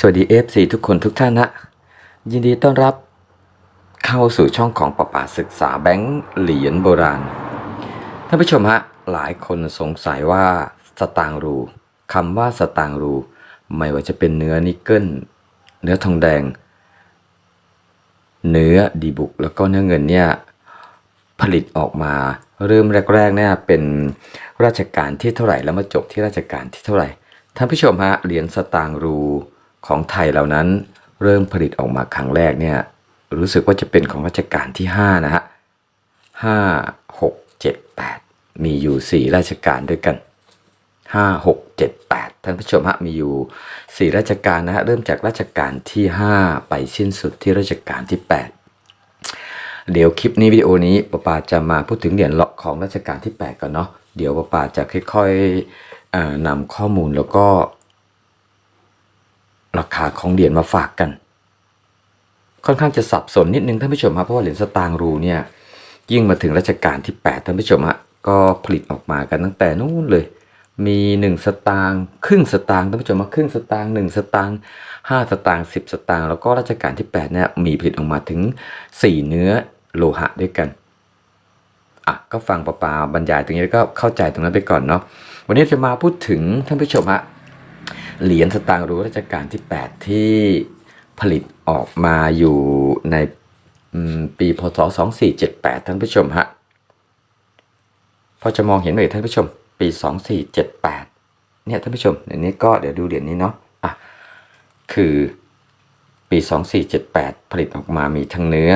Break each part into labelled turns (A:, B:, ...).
A: สวัสดี FC ทุกคนทุกท่านนะยินดีต้อนรับเข้าสู่ช่องของปป่าศึกษาแบงค์เหรียญโบราณ ท่านผู้ชมฮะ หลายคนสงสัยว่าสตางรูคำว่าสตางรู ไม่ว่าจะเป็นเนื้อนิกเกิลเนื้อทองแดง เนื้อดีบุก แล้วก็เนื้อเงินเนี่ยผลิตออกมาเริ่มแรกๆเนี่ยเป็นราชการที่เท่าไหร่แล้วมาจบที่ราชการที่เท่าไหร่ท่านผู้ชมฮะเหรียญสตางรู ของไทยเหล่านั้นเริ่มผลิตออกมาครั้งแรกเนี่ยรู้สึกว่าจะเป็นของรัชกาลที่ 5 นะฮะห้าหกเจ็ดแปดมีอยู่ 4 ราชการด้วยกัน 5 6 7 8 ท่านผู้ชมฮะมีอยู่ 4 ราชการนะฮะเริ่มจากราชการที่ 5 ไปสิ้นสุดที่ราชการที่ 8 เดี๋ยวคลิปนี้วิดีโอนี้ป้าปาจะมาพูดถึงเหรียญของรัชกาลที่ 8ก่อนเนาะเดี๋ยวป้าปาจะค่อยๆนำข้อมูลแล้วก็ ราคาของเหรียญมาฝากกัน ค่อนข้างจะสับสนนิดนึงท่านผู้ชมครับเพราะว่าเหรียญสตางค์รูเนี่ยยิ่งมาถึงรัชกาลที่ 8 ท่านผู้ชมฮะก็ผลิตออกมากันตั้งแต่นู้นเลย มี 1 สตางค์ครึ่งสตางค์ท่านผู้ชมมาครึ่งสตางค์1สตางค์5สตางค์10 สตางค์แล้วก็รัชกาลที่8เนี่ยมีผลิตออกมาถึง 4 เนื้อโลหะด้วยกันอะก็ฟังปลาบรรยายตรงนี้แล้วก็เข้าใจตรงนั้นไปก่อนเนาะวันนี้จะมาพูดถึงท่านผู้ชมฮะ เหรียญสตางค์รูรัชกาลที่ 8 ที่ผลิตออกมาอยู่ในปีพศ 2478 ท่านผู้ชมฮะพอจะมองเห็นไหมท่านผู้ชม ปี 2478 เนี่ยท่านผู้ชมเดี๋ยวนี้ก็เดี๋ยวดูเหรียญนี้เนาะอะคือปี 2478 ผลิตออกมามีทั้งเนื้อ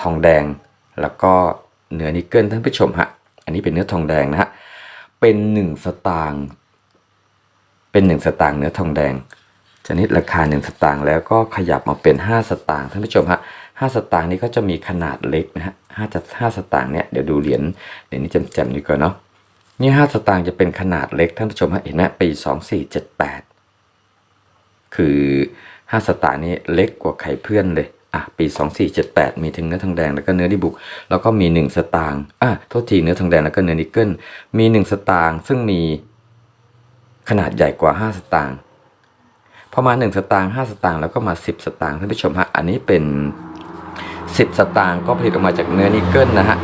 A: ทองแดงแล้วก็เนื้อนิกเกิลท่านผู้ชมฮะ อันนี้เป็นเนื้อทองแดงนะฮะ เป็นหนึ่งสตางค์ เป็นหนึ่งสตางค์เนื้อทองแดง ชนิดราคาหนึ่งสตางค์แล้วก็ขยับมาเป็น 5 สตางค์ท่านผู้ชมฮะห้าสตางค์นี้ก็จะมีขนาดเล็กนะฮะห้าจะห้าสตางค์เนี่ยเดี๋ยวดูเหรียญเหรียญนี้จำๆดีกว่าเนาะนี่ห้าสตางค์จะเป็นขนาดเล็กท่านผู้ชมฮะเห็นไหมปีสองสี่เจ็ดแปดคือห้าสตางค์นี้เล็กกว่าไข่เพื่อนเลยอะปี 2478 มีถึงเนื้อทองแดงแล้วก็เนื้อดิบุก แล้วก็มี 1 สตางค์อะโทษทีเนื้อทองแดงแล้วก็เนื้อนิกเกิลมี 1 สตางค์ซึ่งมี ขนาดใหญ่กว่า 5 สตางค์พอมา 1 สตางค์5สตางค์แล้วก็มา 10 สตางค์ท่านผู้ชมฮะอันนี้เป็น 10 สตางค์ก็ผลิตออกมาจากเนื้อนิกเกิลนะฮะ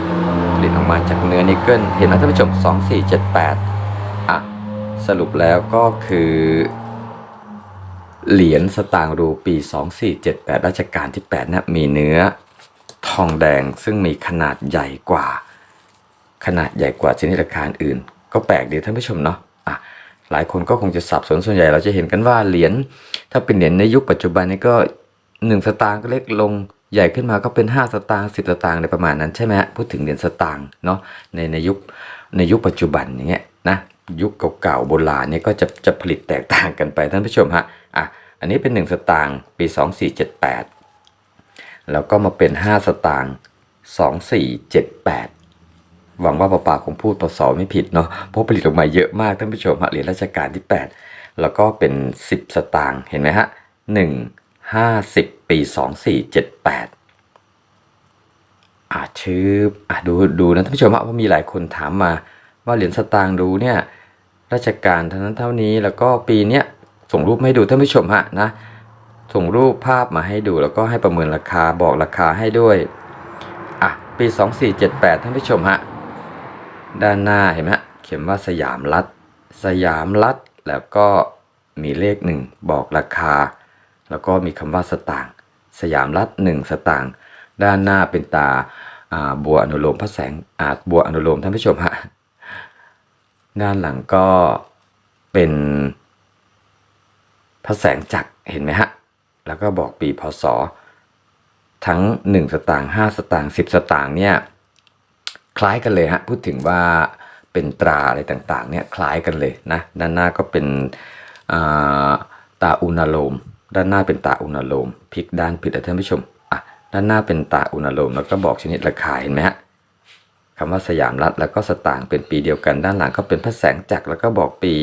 A: ผลิตออกมาจากเนื้อนิกเกิลเห็นไหมท่านผู้ชม 2478อะสรุปแล้วก็คือ เหรียญสตางค์รูปี 2478รัชกาลที่8นะมีเนื้อทองแดงซึ่งมีขนาดใหญ่กว่า ขนาดใหญ่กว่าชนิดราคาอื่น ก็แปลกดีท่านผู้ชมเนาะอะ หลายคนก็คงจะสับสนส่วนใหญ่เราจะเห็นกันว่าเหรียญถ้าเป็นเหรียญในยุคปัจจุบันนี้ก็ 1 สตางค์ก็เล็กลงใหญ่ขึ้นมาก็เป็น 5 สตางค์10 สตางค์ในประมาณนั้นใช่ไหมฮะพูดถึงเหรียญสตางค์เนาะในในยุคในยุคปัจจุบันอย่างเงี้ยนะยุคเก่าๆโบราณเนี่ยก็จะจะผลิตแตกต่างกันไปท่านผู้ชมฮะอะอันนี้เป็น 1 สตางค์ปี 2478 แล้วก็มาเป็น 5 สตางค์2478 หวังว่าป้าปาคงพูดปศไม่ผิดเนาะเพราะผลิตออกมาเยอะมากท่านผู้ชมฮะเหรียญราชการที่ 8 แล้วก็เป็น 10 สตางค์เห็นไหมฮะ1 50ปี2478อ่าชื่ออะดูดูนะท่านผู้ชมฮะว่ามีหลายคนถามมา ว่าเหรียญสตางค์ดูเนี่ยราชการเท่านั้นเท่านี้แล้วก็ปีเนี้ยส่งรูปให้ดูท่านผู้ชมฮะนะส่งรูปภาพมาให้ดูแล้วก็ให้ประเมินราคาบอกราคาให้ด้วยอะปี 2478 ท่านผู้ชมฮะ ด้านหน้าเห็นไหมฮะเขียนว่าสยามรัฐ สยามรัฐ แล้วก็มีเลขหนึ่งบอกราคา แล้วก็มีคำว่าสตางค์สยามรัฐหนึ่งสตางค์ด้านหน้าเป็นตาบัวอนุโลมพระแสงอาบัวอนุโลมท่านผู้ชมฮะด้านหลังก็เป็นพระแสงจักรเห็นไหมฮะ แล้วก็บอกปีพศ ทั้ง 1 สตางค์5สตางค์10 สตางค์เนี่ย คล้ายกันเลยฮะพูดถึงว่าเป็นตราอะไรต่างๆเนี่ยคล้ายกันเลยนะด้านหน้าก็เป็นาตาอุณโลม ด้านหน้าเป็นตาอุณโลมพลิกด้านผิดนะท่านผู้ชมอะด้านหน้าเป็นตาอุณโลม แล้วก็บอกชนิดราคาเห็นไหมฮะคำว่าสยามรัฐแล้วก็สตางค์เป็นปีเดียวกัน ด้านหลังก็เป็นพระแสงจักรแล้วก็บอกปี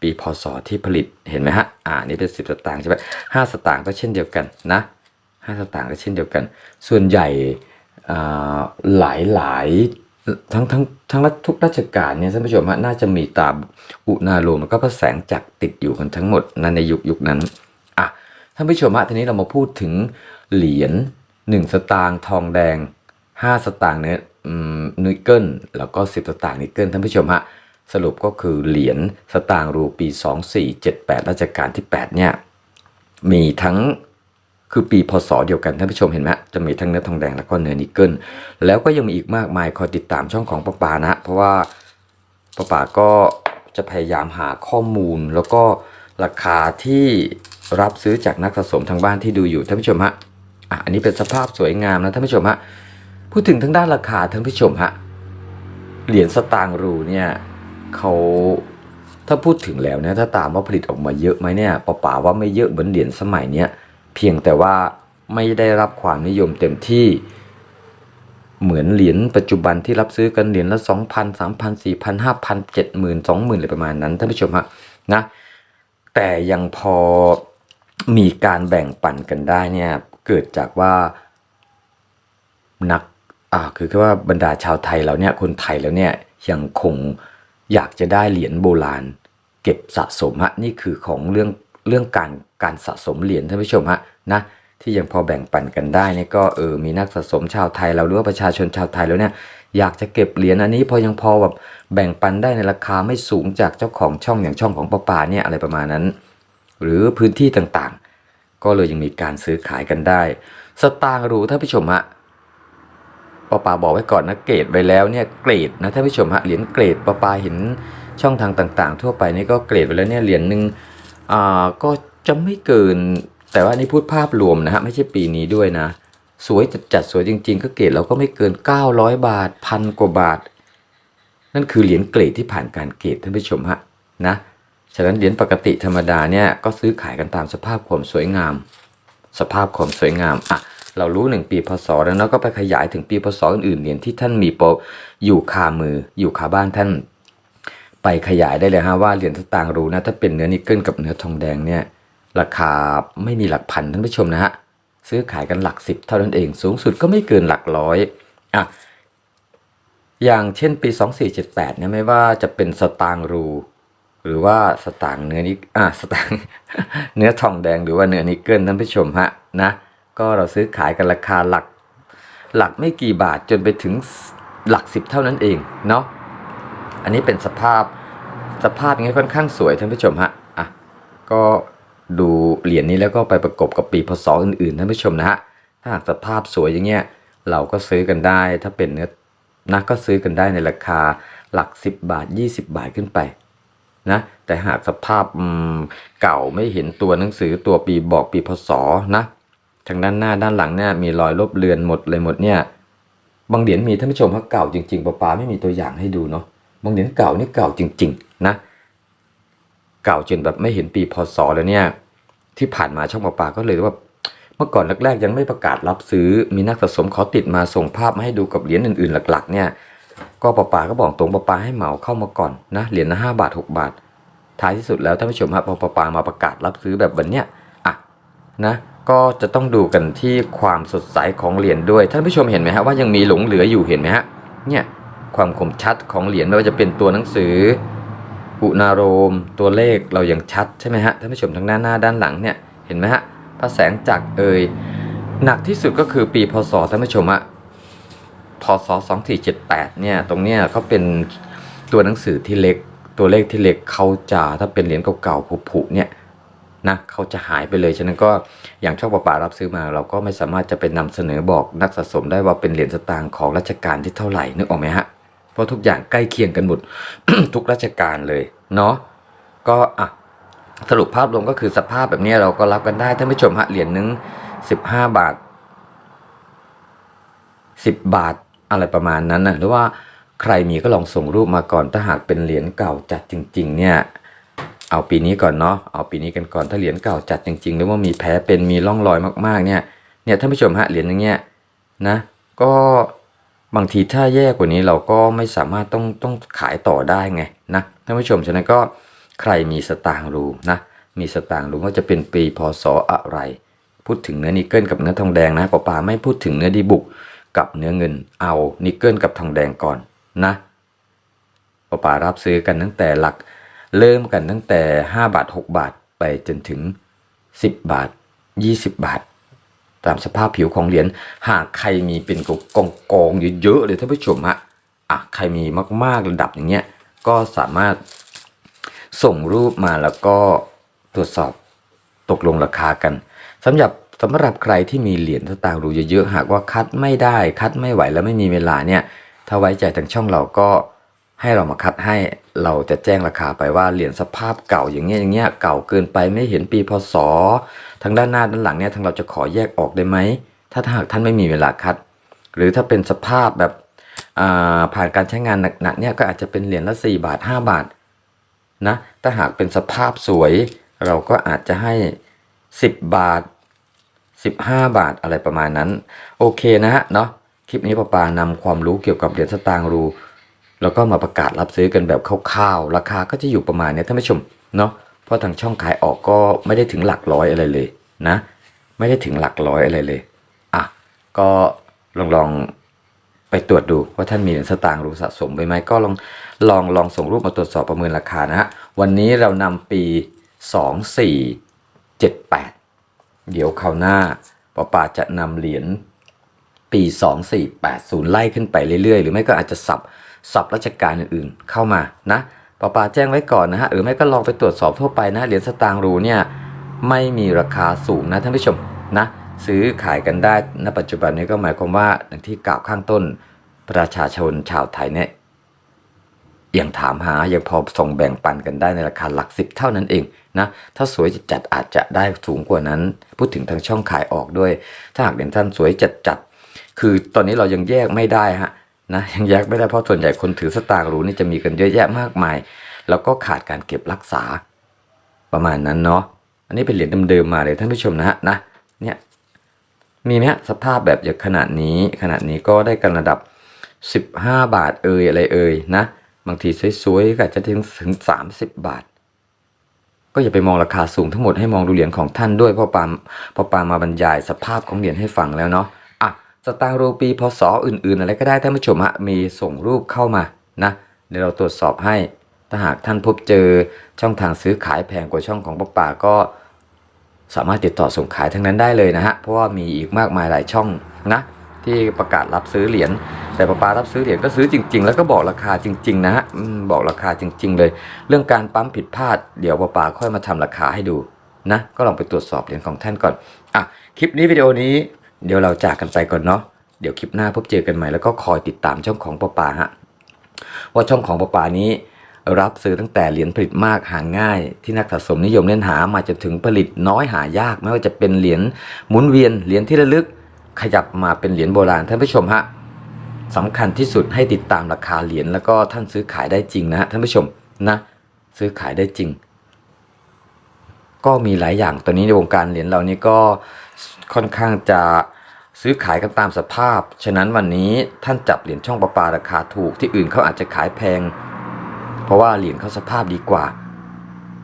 A: ปีพศที่ผลิตเห็นไหมฮะอ่านี่เป็น 10 สตางค์ใช่ไหมห้าสตางค์ก็เช่นเดียวกันนะห้าสตางค์ก็เช่นเดียวกัน ส่วนใหญ่ หลายหลายทั้งทั้งทั้งทุกราชการเนี่ยท่านผู้ชมฮะน่าจะมีตาอุณาโลมแล้วก็พระแสงจักรติดอยู่กันทั้งหมดนั่นในยุคยุคนั้นอะท่านผู้ชมฮะทีนี้เรามาพูดถึงเหรียญ1 สตางค์ทองแดง 5 สตางค์เนี่ยนิกเกิลแล้วก็ 10 สตางค์นิกเกิลท่านผู้ชมฮะสรุปก็คือเหรียญสตางค์รูปี 2478รัชกาลที่ 8 เนี่ยมีทั้ง คือปีพศเดียวกันท่านผู้ชมเห็นไหมจะมีทั้งเนื้อทองแดงแล้วก็เนื้อนิกเกิลแล้วก็ยังมีอีกมากมายคอยติดตามช่องของป้าปานะ เพราะว่าป้าปาก็จะพยายามหาข้อมูล แล้วก็ราคาที่รับซื้อจากนักสะสมทางบ้านที่ดูอยู่ท่านผู้ชมฮะอะอันนี้เป็นสภาพสวยงามนะท่านผู้ชมฮะพูดถึงทางด้านราคาท่านผู้ชมฮะเหรียญสตางค์รูเนี่ยเขาถ้าพูดถึงแล้วเนี่ยถ้าตามว่าผลิตออกมาเยอะไหมเนี่ยป้าป๋าว่าไม่เยอะเหมือนเหรียญสมัยเนี้ย เพียงแต่ว่าไม่ได้รับความนิยมเต็มที่ เหมือนเหรียญปัจจุบันที่รับซื้อกันเหรียญละสองพันสามพันสี่พันห้าพันเจ็ดหมื่นสองหมื่นอะไรประมาณนั้นท่านผู้ชมฮะนะแต่ยังพอมีการแบ่งปันกันได้เนี่ยเกิดจากว่านักอ่าคือแค่ว่าบรรดาชาวไทยเราเนี่ยคนไทยแล้วเนี่ยยังคงอยากจะได้เหรียญโบราณ เก็บสะสมฮะนี่คือของเรื่องเรื่องการ การสะสมเหรียญท่านผู้ชมฮะนะที่ยังพอแบ่งปันกันได้เนี่ยก็เออมีนักสะสมชาวไทยเราหรือว่าประชาชนชาวไทยแล้วเนี่ยอยากจะเก็บเหรียญอันนี้พอยังพอแบบแบ่งปันได้ในราคาไม่สูงจากเจ้าของช่องอย่างช่องของป้าปาเนี่ยอะไรประมาณนั้น หรือพื้นที่ต่างๆ ก็เลยยังมีการซื้อขายกันได้ สตางค์รู้ท่านผู้ชมฮะป้าปาบอกไว้ก่อนนะเกรดไว้แล้วเนี่ยเกรดนะท่านผู้ชมฮะเหรียญเกรดป้าปาเห็นช่องทางต่าง ๆ ทั่วไปนี่ก็เกรดไว้แล้วเนี่ยเหรียญหนึ่งอ่าก็ จะไม่เกิน แต่ว่านี่พูดภาพรวมนะฮะไม่ใช่ปีนี้ด้วยนะ สวยจัดจัดๆสวยจริง ๆ ก็เกรดเราก็ไม่เกิน 900 บาทพันกว่าบาท นั่นคือเหรียญเกรดที่ผ่านการเกรดท่านผู้ชมฮะนะฉะนั้นเหรียญปกติธรรมดาเนี่ยก็ซื้อขายกันตามสภาพความสวยงาม สภาพความสวยงามอะเรารู้หนึ่งปีพศแล้วเนาะก็ไปขยายถึงปีพศอื่นๆเหรียญที่ท่านมีโปรอยู่คามืออยู่คาบ้านท่าน ไปขยายได้เลยฮะว่าเหรียญสตางค์รู้นะถ้าเป็นเนื้อนิกเกิลกับเนื้อทองแดงเนี่ย ราคาไม่มีหลักพันท่านผู้ชมนะฮะซื้อขายกันหลักสิบเท่านั้นเอง สูงสุดก็ไม่เกินหลักร้อยอะอย่างเช่นปี 2478เนี่ยไม่ว่าจะเป็นสตางรู หรือว่าสตางเนื้อนิกอ่าสตางเนื้อทองแดงหรือว่าเนื้อนิกเกิลท่านผู้ชมฮะนะก็เราซื้อขายกันราคาหลัก หลักไม่กี่บาทจนไปถึงหลักสิบเท่านั้นเองเนาะอันนี้เป็นสภาพสภาพอย่างนี้ค่อนข้างสวยท่านผู้ชมฮะอะก็ ดูเหรียญนี้แล้วก็ไปประกบกับปีพศอื่นๆท่านผู้ชมนะฮะถ้าหากสภาพสวยอย่างเงี้ยเราก็ซื้อกันได้ ถ้าเป็นเนื้อนะก็ซื้อกันได้ในราคาหลัก 10 บาท 20 บาทขึ้นไปนะแต่หากสภาพเก่าไม่เห็นตัวหนังสือตัวปีบอกปีพศนะทางด้านหน้าด้านหลังเนี่ยมีรอยลบเลือนหมดเลยหมดเนี่ยบางเหรียญมีท่านผู้ชมว่าเก่าจริงๆป้าปาไม่มีตัวอย่างให้ดูเนาะบางเหรียญเก่านี่เก่าจริง ๆ นะ เก่าจนแบบไม่เห็นปีพศแล้วเนี่ย ที่ผ่านมาช่องป้าปาก็เลยว่าเมื่อก่อนแรกๆยังไม่ประกาศรับซื้อมีนักสะสมขอติดมาส่งภาพมาให้ดูกับเหรียญอื่นๆ หลักๆ เนี่ย ก็ปาปาก็บอกตรงปาปาให้เหมาเข้ามาก่อนนะเหรียญละห้าบาทหกบาท ท้ายที่สุดแล้วท่านผู้ชมฮะพอปาปามาประกาศรับซื้อแบบวันเนี้ยอะนะก็จะต้องดูกันที่ความสดใสของเหรียญด้วย ท่านผู้ชมเห็นไหมฮะว่ายังมีหลงเหลืออยู่เห็นไหมฮะเนี่ยความคมชัดของเหรียญไม่ว่าจะเป็นตัวหนังสือ อุณาโรม ตัวเลขเราอยังชัดใช่ไหมฮะท่านผู้ชมทางด้านหน้าด้านหลังเนี่ยเห็นไหมฮะพระแสงจักรเอ่ยหนักที่สุดก็คือปีพศท่านผู้ชมอะพศ2478เนี่ยตรงเนี้ยเขาเป็นตัวหนังสือที่เล็กตัวเลขที่เล็กเขาจะถ้าเป็นเหรียญเก่าๆผุๆเนี่ยนะเขาจะหายไปเลยฉะนั้นก็อย่างช่องประปารับซื้อมาเราก็ไม่สามารถจะเป็นนำเสนอบอกนักสะสมได้ว่าเป็นเหรียญสตางค์ของรัชกาลที่เท่าไหร่นึกออกไหมฮะ ราะทุกอย่างใกล้เคียงกันหมดทุกราชการเลยเนาะก็อะสรุปภาพรวมก็คือสภาพแบบนี้เราก็รับกันได้ท่านผู้ชมฮะเหรียญหนึงสิบห้าบาทสิบบาทอะไรประมาณนั้นนะหรือว่าใครมีก็ลองส่งรูปมาก่อนถ้าหากเป็นเหรียญเก่าจัดจริง ๆ เนี่ยเอาปีนี้ก่อนเนาะเอาปีนี้กันก่อนถ้าเหรียญเก่าจัดจริงๆหรือว่ามีแผลเป็นมีร่องรอยมากๆเนี่ยเนี่ยท่านผู้ชมฮะเหรียญอย่างเงี้ยนะก็ บางทีถ้าแย่กว่านี้เราก็ไม่สามารถต้องต้องขายต่อได้ไงนะท่านผู้ชมฉะนั้นก็ใครมีสตางค์รู้นะมีสตางค์รู้ว่าจะเป็นปีพศอะไร พูดถึงเนื้อนิกเกิลกับเนื้อทองแดงนะปอปาไม่พูดถึงเนื้อดีบุกกับเนื้อเงินเอานิกเกิลกับทองแดงก่อนนะปอปารับซื้อกันตั้งแต่หลัก เริ่มกันตั้งแต่ 5 บาท 6 บาทไปจนถึง 10 บาท 20 บาท ตามสภาพผิวของเหรียญหากใครมีเป็นกองกองเยอะๆเลยท่านผู้ชมฮะอะใครมีมากๆระดับอย่างเงี้ยก็สามารถส่งรูปมาแล้วก็ตรวจสอบตกลงราคากันสำหรับสำหรับใครที่มีเหรียญสตางค์รูเยอะๆหากว่าคัดไม่ได้คัดไม่ไหวแล้วไม่มีเวลาเนี่ยถ้าไว้ใจทางช่องเราก็ให้เรามาคัดให้เราจะแจ้งราคาไปว่าเหรียญสภาพเก่าอย่างเงี้ยอย่างเงี้ยเก่าเกินไปไม่เห็นปีพศทางด้านหน้าด้านหลังเนี่ยทางเราจะขอแยกออกได้ไหมถ้าหากท่านไม่มีเวลาคัด หรือถ้าเป็นสภาพแบบผ่านการใช้งานหนักๆเนี่ยก็อาจจะเป็นเหรียญละ 4 บาท 5 บาทนะถ้าหากเป็นสภาพสวย เราก็อาจจะให้ 10 บาท 15 บาทอะไรประมาณนั้น โอเคนะฮะเนาะคลิปนี้ป้าปานำความรู้เกี่ยวกับเหรียญสตางค์รู แล้วก็มาประกาศรับซื้อกันแบบคร่าวๆ ราคาก็จะอยู่ประมาณนี้ท่านผู้ชมเนาะเพราะทางช่องขายออกก็ไม่ได้ถึงหลักร้อยอะไรเลยนะ ไม่ได้ถึงหลักร้อยอะไรเลยอะก็ลองลองไปตรวจดูว่าท่านมีเหรียญสตางค์รูสะสมไปไหมก็ลองลองลองส่งรูปมาตรวจสอบประเมินราคานะฮะวันนี้เรานำปี 2478 เดี๋ยวคราวหน้าป้าป่าจะนำเหรียญ ปี 2480 ไล่ขึ้นไปเรื่อยๆ หรือไม่ก็อาจจะสับสับราชการอื่นๆ เข้ามานะปาปาแจ้งไว้ก่อนนะฮะ หรือไม่ก็ลองไปตรวจสอบทั่วไปนะ เหรียญสตางค์รูเนี่ยไม่มีราคาสูงนะท่านผู้ชมนะ ซื้อขายกันได้ณปัจจุบันนี้ก็หมายความว่าอย่างที่กล่าวข้างต้นประชาชนชาวไทยเนี่ยยังถามหายังพอส่งแบ่งปันกันได้ในราคาหลักสิบเท่านั้นเองนะถ้าสวยจัดๆอาจจะได้สูงกว่านั้น พูดถึงทางช่องขายออกด้วย ถ้าหากเหรียญท่านสวยจัดๆ คือตอนนี้เรายังแยกไม่ได้ฮะนะยังแยกไม่ได้เพราะส่วนใหญ่คนถือสตางค์หรูนี่จะมีกันเยอะแยะมากมาย แล้วก็ขาดการเก็บรักษา ประมาณนั้นเนาะอันนี้เป็นเหรียญเดิมๆมาเลยท่านผู้ชมนะฮะนะเนี่ยมีไหมฮะสภาพแบบอย่างขนาดนี้ ขนาดนี้ก็ได้กันระดับ 15 บาทเอ่ยอะไรเอ่ยนะบางทีสวยๆก็จะถึงถึง 30 บาท ก็อย่าไปมองราคาสูงทั้งหมดให้มองดูเหรียญของท่านด้วยเพราะปามเพอปามมาบรรยายสภาพของเหรียญให้ฟังแล้วเนาะ สตางค์รูปีพศอื่น ๆ อะไรก็ได้ท่านผู้ชมฮะมีส่งรูปเข้ามานะเดี๋ยวเราตรวจสอบให้ถ้าหากท่านพบเจอช่องทางซื้อขายแพงกว่าช่องของป้าป่าก็สามารถติดต่อส่งขายทั้งนั้นได้เลยนะฮะ เพราะว่ามีอีกมากมายหลายช่องนะ ที่ประกาศรับซื้อเหรียญ แต่ป้าปารับซื้อเหรียญก็ซื้อจริง ๆ แล้วก็บอกราคาจริง ๆ นะฮะบอกราคาจริง ๆ เลย เรื่องการปั๊มผิดพลาดเดี๋ยวป้าปาค่อยมาทำราคาให้ดูนะ ก็ลองไปตรวจสอบเหรียญของท่านก่อนอะคลิปนี้วิดีโอนี้ เดี๋ยวเราจากกันไปก่อนเนาะเดี๋ยวคลิปหน้าพบเจอกันใหม่แล้วก็คอยติดตามช่องของป้าปาฮะว่าช่องของป้าปานี้รับซื้อตั้งแต่เหรียญผลิตมากหาง่าย ที่นักสะสมนิยมเล่นหามาจนถึงผลิตน้อยหายาก ไม่ว่าจะเป็นเหรียญหมุนเวียนเหรียญที่ระลึก ขยับมาเป็นเหรียญโบราณท่านผู้ชมฮะสำคัญที่สุดให้ติดตามราคาเหรียญแล้วก็ท่านซื้อขายได้จริงนะฮะท่านผู้ชมนะ ซื้อขายได้จริง ก็มีหลายอย่างตอนนี้ในวงการเหรียญเรานี่ก็ค่อนข้างจะซื้อขายกันตามสภาพ ฉะนั้นวันนี้ท่านจับเหรียญช่องประปาราคาถูกที่อื่นเขาอาจจะขายแพง เพราะว่าเหรียญเขาสภาพดีกว่า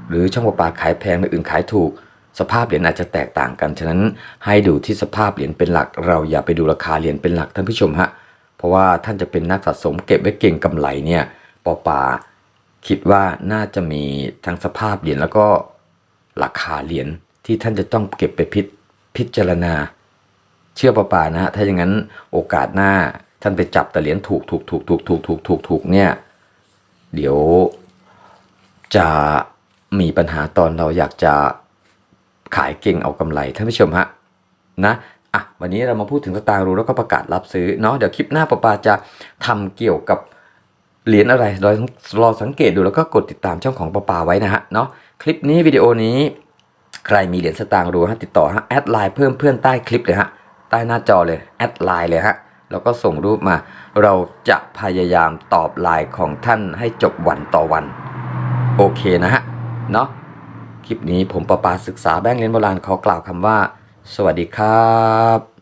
A: หรือช่องประปาขายแพงในอื่นขายถูก สภาพเหรียญอาจจะแตกต่างกัน ฉะนั้นให้ดูที่สภาพเหรียญเป็นหลัก เราอย่าไปดูราคาเหรียญเป็นหลักท่านผู้ชมฮะ เพราะว่าท่านจะเป็นนักสะสมเก็บไว้เก่งกำไรเนี่ยปอปาคิดว่าน่าจะมีทั้งสภาพเหรียญแล้วก็ ราคาเหรียญที่ท่านจะต้องเก็บไปพิจพิจารณา เชื่อปะปานะ ถ้าอย่างนั้นโอกาสหน้าท่านไปจับแต่เหรียญถูกถูกถูกถูกถูกถูกถูกถูกเนี่ย เดี๋ยวจะมีปัญหาตอนเราอยากจะขายเก่งเอากำไรท่านผู้ชมฮะนะอะวันนี้เรามาพูดถึงสตางค์รู้แล้วก็ประกาศรับซื้อเนาะเดี๋ยวคลิปหน้าปะปาจะทำเกี่ยวกับเหรียญอะไรรอรอสังเกตดูแล้วก็กดติดตามช่องของปะปาไว้นะฮะเนาะ คลิปนี้วิดีโอนี้ ใครมีเหรียญสตางค์รูฮะติดต่อฮะแอดไลน์เพิ่มเพื่อนใต้คลิปเลยฮะใต้หน้าจอเลยแอดไลน์เลยฮะแล้วก็ส่งรูปมา เราจะพยายามตอบไลน์ของท่านให้จบวันต่อวัน โอเคนะฮะเนาะคลิปนี้ผมประปาศึกษาแบงค์เรียนโบราณขอกล่าวคำว่า สวัสดีครับ